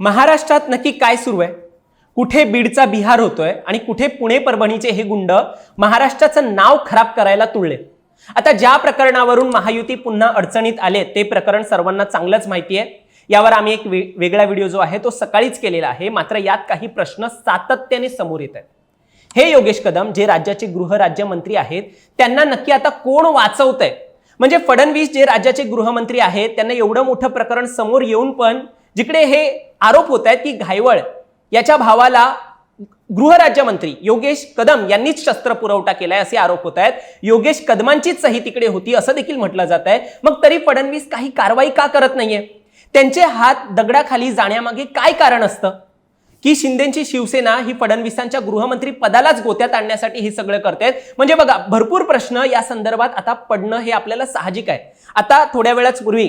महाराष्ट्रात नक्की काय सुरू आहे? कुठे बीडचा बिहार होतोय आणि कुठे पुणे परभणीचे हे गुंड महाराष्ट्राचं नाव खराब करायला तुळले आता ज्या प्रकरणावरून महायुती पुन्हा अडचणीत आले ते प्रकरण सर्वांना चांगलंच माहिती आहे. यावर आम्ही एक वेगळा व्हिडिओ जो आहे तो सकाळीच केलेला आहे. मात्र यात काही प्रश्न सातत्याने समोर येत आहेत. हे योगेश कदम जे राज्याचे गृहराज्यमंत्री आहेत त्यांना नक्की आता कोण वाचवत आहे म्हणजे फडणवीस जे राज्याचे गृहमंत्री आहेत त्यांना एवढं मोठं प्रकरण समोर येऊन पण जिकडे हे आरोप होत आहेत की घायवळ याच्या भावाला गृहराज्यमंत्री योगेश कदम यांनीच शस्त्र पुरवठा केलाय असे आरोप होत आहेत. योगेश कदमांचीच सही तिकडे होती असं देखील म्हटलं जात आहे. मग तरी फडणवीस काही कारवाई का करत नाहीये? त्यांचे हात दगडाखाली जाण्यामागे काय कारण असतं? की शिंदेची शिवसेना ही फडणवीसांच्या गृहमंत्री पदालाच गोत्यात आणण्यासाठी हे सगळं करतायत म्हणजे बघा भरपूर प्रश्न या संदर्भात आता पडणं हे आपल्याला साहजिक आहे. आता थोड्या वेळाच पूर्वी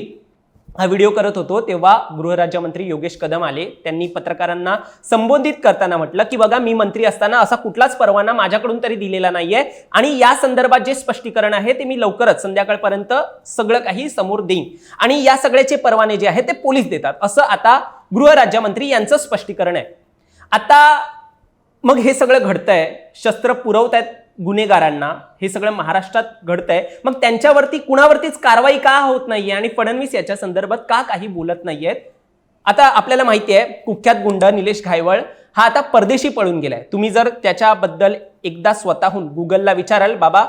हा व्हिडिओ करत होतो तेव्हा गृहराज्यमंत्री योगेश कदम आले. त्यांनी पत्रकारांना संबोधित करताना म्हटलं की बघा मी मंत्री असताना असा कुठलाच परवाना माझ्याकडून तरी दिलेला नाहीये आणि या संदर्भात जे स्पष्टीकरण आहे ते मी लवकरच संध्याकाळपर्यंत सगळं काही समोर देईन. आणि या सगळ्याचे परवाने जे आहेत ते पोलीस देतात. असं आता गृहराज्यमंत्री यांचं स्पष्टीकरण आहे. आता मग हे सगळं घडतंय शस्त्र पुरवत आहेत गुन्हेगारांना हे सगळं महाराष्ट्रात घडतंय. मग त्यांच्यावरती कुणावरतीच कारवाई का होत नाहीये आणि फडणवीस याच्या संदर्भात का काही बोलत नाहीयेत? आता आपल्याला माहिती आहे कुख्यात गुंड निलेश घायवळ हा आता परदेशी पळून गेलाय. तुम्ही जर त्याच्याबद्दल एकदा स्वतःहून गुगलला विचाराल बाबा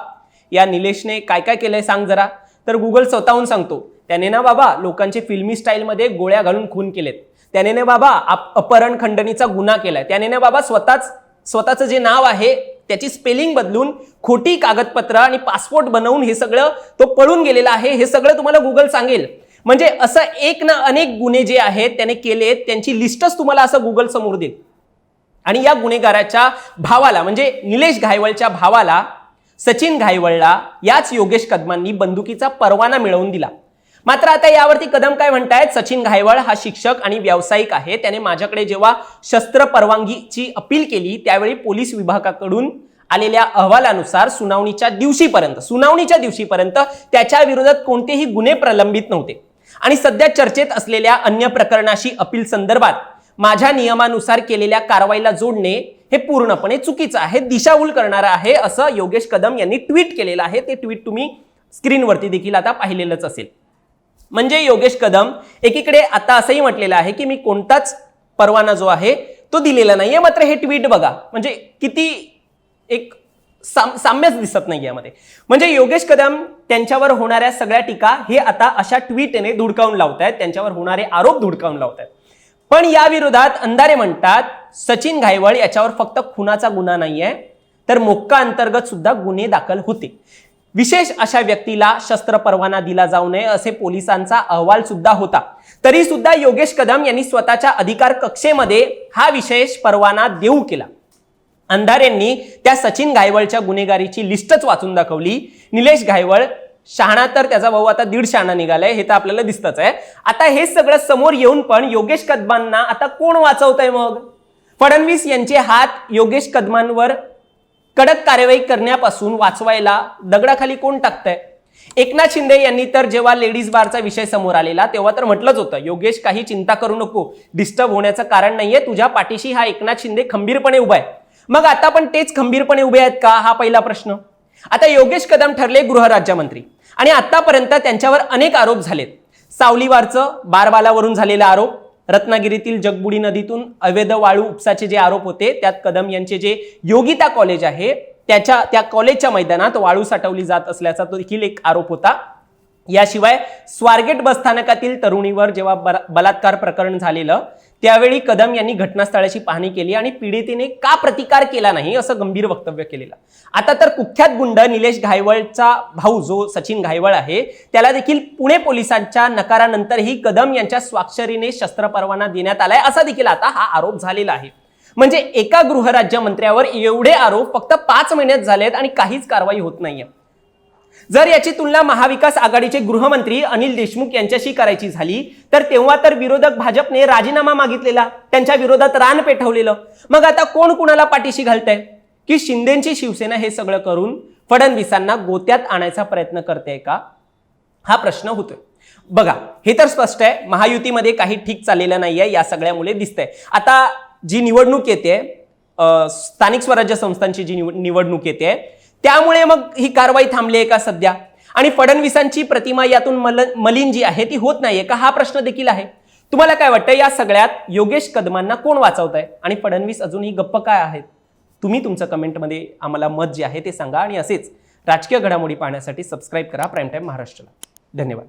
या निलेशने काय काय केलंय सांग जरा. तर गुगल स्वतःहून सांगतो त्याने ना बाबा लोकांचे फिल्मी स्टाईलमध्ये गोळ्या घालून खून केलेत. त्याने ना बाबा अपहरण खंडणीचा गुन्हा केलाय. त्याने ना बाबा स्वतःच स्वतःचं जे नाव आहे त्याची स्पेलिंग बदलून खोटी कागदपत्र आणि पासपोर्ट बनवून हे सगळं तो पळून गेलेला आहे हे सगळं तुम्हाला गुगल सांगेल. म्हणजे असं एक ना अनेक गुन्हे जे आहेत त्याने केलेत त्यांची लिस्टच तुम्हाला असं गुगल समोर देईल. आणि या गुन्हेगाराच्या भावाला म्हणजे निलेश घायवळच्या भावाला सचिन घायवळला याच योगेश कदमांनी बंदुकीचा परवाना मिळवून दिला. मात्र आता यावरती कदम काय म्हणतायत? सचिन घायवळ हा शिक्षक आणि व्यावसायिक आहे. त्याने माझ्याकडे जेव्हा शस्त्र परवानगीची अपील केली त्यावेळी पोलीस विभागाकडून आलेल्या अहवालानुसार सुनावणीच्या दिवशीपर्यंत सुनावणीच्या दिवशीपर्यंत त्याच्या विरोधात कोणतेही गुन्हे प्रलंबित नव्हते. आणि सध्या चर्चेत असलेल्या अन्य प्रकरणाशी अपील संदर्भात माझ्या नियमानुसार केलेल्या कारवाईला जोडणे हे पूर्णपणे चुकीचं आहे दिशाभूल करणारं आहे असं योगेश कदम यांनी ट्विट केलेलं आहे. ते ट्विट तुम्ही स्क्रीनवरती देखील आता पाहिलेलंच असेल. म्हणजे योगेश कदम एकीकडे आता असंही म्हटलेलं आहे की मी कोणताच परवाना जो आहे तो दिलेला नाहीये. मात्र हे ट्विट बघा. म्हणजे किती एक साम साम्यच दिसत नाही यामध्ये. म्हणजे योगेश कदम त्यांच्यावर होणाऱ्या सगळ्या टीका हे आता अशा ट्विटने धुडकावून लावतायत. त्यांच्यावर होणारे आरोप धुडकावून लावतायत. पण या विरोधात अंधारे म्हणतात सचिन घायवळ याच्यावर फक्त खुनाचा गुन्हा नाहीये तर मोक्का अंतर्गत सुद्धा गुन्हे दाखल होते विशेष अशा व्यक्तीला शस्त्र परवाना दिला जाऊ नये असे पोलिसांचा अहवाल सुद्धा होता. तरी सुद्धा योगेश कदम यांनी स्वतःच्या अधिकार कक्षेमध्ये हा विशेष परवाना देऊ केला. अंधारेंनी त्या सचिन गायवळच्या गुन्हेगारीची लिस्टच वाचून दाखवली. निलेश गायवळ शहाणा तर त्याचा भाऊ आता दीड शहाणा निघालाय हे तर आपल्याला दिसतच आहे. आता हे सगळं समोर येऊन पण योगेश कदमांना आता कोण वाचवतंय मग? फडणवीस यांचे हात योगेश कदमांवर कडक कारवाई करण्यापासून वाचवायला दगडाखाली कोण टाकतंय? एकनाथ शिंदे यांनी तर जेव्हा लेडीज बारचा विषय समोर आलेला तेव्हा तर म्हटलंच होतं योगेश काही चिंता करू नको डिस्टर्ब होण्याचं कारण नाहीये तुझ्या पाठीशी हा एकनाथ शिंदे खंबीरपणे उभा आहे. मग आता पण तेच खंबीरपणे उभे आहेत का? हा पहिला प्रश्न. आता योगेश कदम ठरले गृहराज्यमंत्री. आणि आतापर्यंत त्यांच्यावर अनेक आरोप झालेत. सावलीवारचं बारबालावरून झालेला आरोप रत्नागिरीतील जगबुडी नदीतून अवैध वाळू उपसाचे जे आरोप होते त्यात कदम यांचे जे योगिता कॉलेज आहे त्याच्या त्या कॉलेजच्या मैदानात वाळू साठवली जात असल्याचा तो देखील एक आरोप होता. याशिवाय स्वारगेट बसस्थानकातील तरुणीवर जेव्हा बलात्कार प्रकरण झालेलं त्यावेळी कदम यांनी घटनास्थळाची पाहणी केली आणि पीडितेने का प्रतिकार केला नाही असं गंभीर वक्तव्य केलेलं. आता तर कुख्यात गुंड निलेश घायवळचा भाऊ जो सचिन घायवळ आहे त्याला देखील पुणे पोलिसांच्या नकारानंतरही कदम यांच्या स्वाक्षरीने शस्त्र परवाना देण्यात आलाय असा देखील आता हा आरोप झालेला आहे. म्हणजे एका गृहराज्यमंत्र्यावर एवढे आरोप फक्त पाच महिन्यात झालेत आणि काहीच कारवाई होत नाहीये. जर याची तुलना महाविकास आघाडीचे गृहमंत्री अनिल देशमुख यांच्याशी करायची झाली तर तेव्हा तर विरोधक भाजपने राजीनामा मागितलेला त्यांच्या विरोधात रान पेटवलेलं मग आता कोण कुणाला पाठीशी घालतंय? की शिंदेची शिवसेना हे सगळं करून फडणवीसांना गोत्यात आणायचा प्रयत्न करते का? हा प्रश्न होतोय. बघा हे तर स्पष्ट आहे महायुतीमध्ये काही ठीक चाललेलं नाहीये या सगळ्यामुळे दिसतंय. आता जी निवडणूक येते स्थानिक स्वराज्य संस्थांची जी निवडणूक येते त्यामुळे मग ही कारवाई थांबली आहे का सध्या? आणि फडणवीसांची प्रतिमा यातून मल मलिन जी आहे ती होत नाहीये का? हा प्रश्न देखील आहे. तुम्हाला काय वाटतं या सगळ्यात योगेश कदमांना कोण वाचवत आहे आणि फडणवीस अजूनही गप्प काय आहेत? तुम्ही तुमचं कमेंटमध्ये आम्हाला मत जे आहे ते सांगा आणि असेच राजकीय घडामोडी पाहण्यासाठी सबस्क्राईब करा. प्राईम टाईम महाराष्ट्राला धन्यवाद.